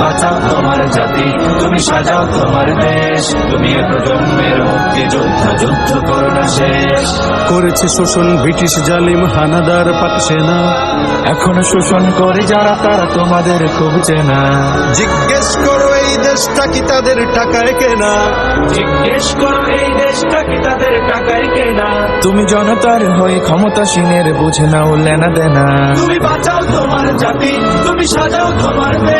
বাঁচাও তোমার জাতি তুমি সাজাও তোমার দেশ তুমি এ প্রজন্মের মুক্তি যোদ্ধা যুদ্ধ করো না শেষ। করেছে শোষণ ব্রিটিশ জালিম হানাদার পাক সেনা এখন শোষণ করে যারা তারা তোমাদের খুব চেনা। জিজ্ঞেস করো এই দেশটা কি তাদের টাকায় কেনা? জিজ্ঞেস করো এই দেশটা কি তাদের টাকায় কেনা? তুমি জনতার হয়ে ক্ষমতাসীনের বুঝে নাও লেনা দেনা। তুমি বাঁচাও তোমার জাতি তুমি সাজাও তোমার দেশ।